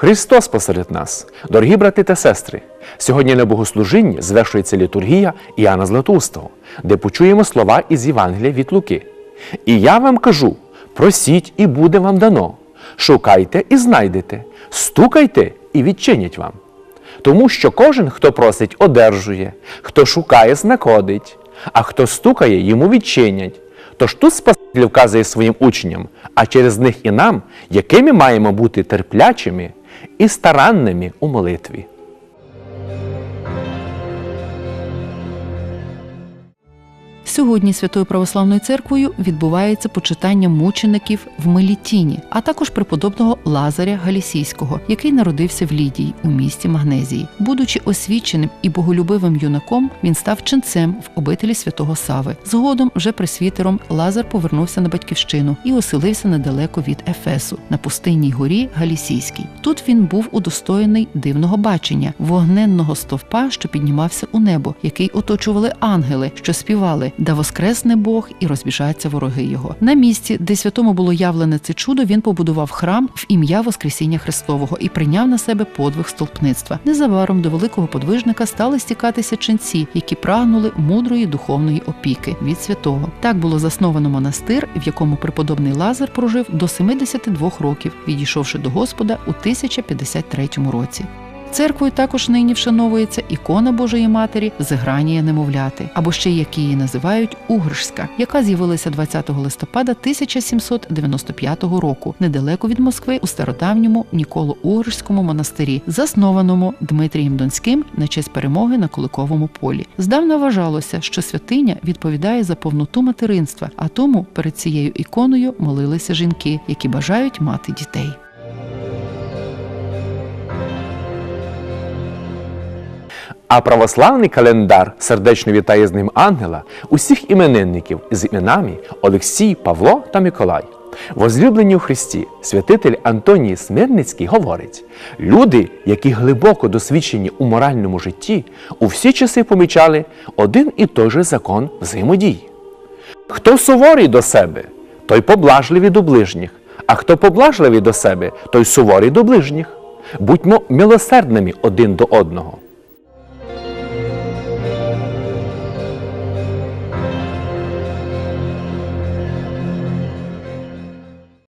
Христос посеред нас, дорогі брати та сестри. Сьогодні на богослужінні звершується літургія Іоанна Златоустого, де почуємо слова із Євангелія від Луки. І я вам кажу: просіть, і буде вам дано. Шукайте і знайдете, стукайте і відчинять вам. Тому що кожен, хто просить, одержує, хто шукає, знаходить, а хто стукає, йому відчинять. Тож тут Спаситель вказує своїм учням, а через них і нам, якими маємо бути терплячими і старанними у молитві. Сьогодні Святою Православною церквою відбувається почитання мучеників в Мелітіні, а також преподобного Лазаря Галісійського, який народився в Лідії у місті Магнезії. Будучи освіченим і боголюбивим юнаком, він став ченцем в обителі святого Сави. Згодом, вже пресвітером, Лазар повернувся на батьківщину і оселився недалеко від Ефесу на пустинній горі Галісійській. Тут він був удостоєний дивного бачення вогненного стовпа, що піднімався у небо, який оточували ангели, що співали да воскресне Бог і розбіжаться вороги його. На місці, де святому було явлене це чудо, він побудував храм в ім'я Воскресіння Христового і прийняв на себе подвиг столпництва. Незабаром до великого подвижника стали стікатися ченці, які прагнули мудрої духовної опіки від святого. Так було засновано монастир, в якому преподобний Лазар прожив до 72 років, відійшовши до Господа у 1053 році. Церквою також нині вшановується ікона Божої Матері Зигранія немовляти, або ще як її називають Угришська, яка з'явилася 20 листопада 1795 року недалеко від Москви у стародавньому Ніколо-Угришському монастирі, заснованому Дмитрієм Донським на честь перемоги на Куликовому полі. Здавна вважалося, що святиня відповідає за повноту материнства, а тому перед цією іконою молилися жінки, які бажають мати дітей. А православний календар сердечно вітає з ним ангела усіх іменинників з іменами Олексій, Павло та Миколай. Возлюблені у Христі, святитель Антоній Смирницький говорить: люди, які глибоко досвідчені у моральному житті, у всі часи помічали один і той же закон взаємодії. Хто суворий до себе, той поблажливий до ближніх, а хто поблажливий до себе, той суворий до ближніх. Будьмо милосердними один до одного.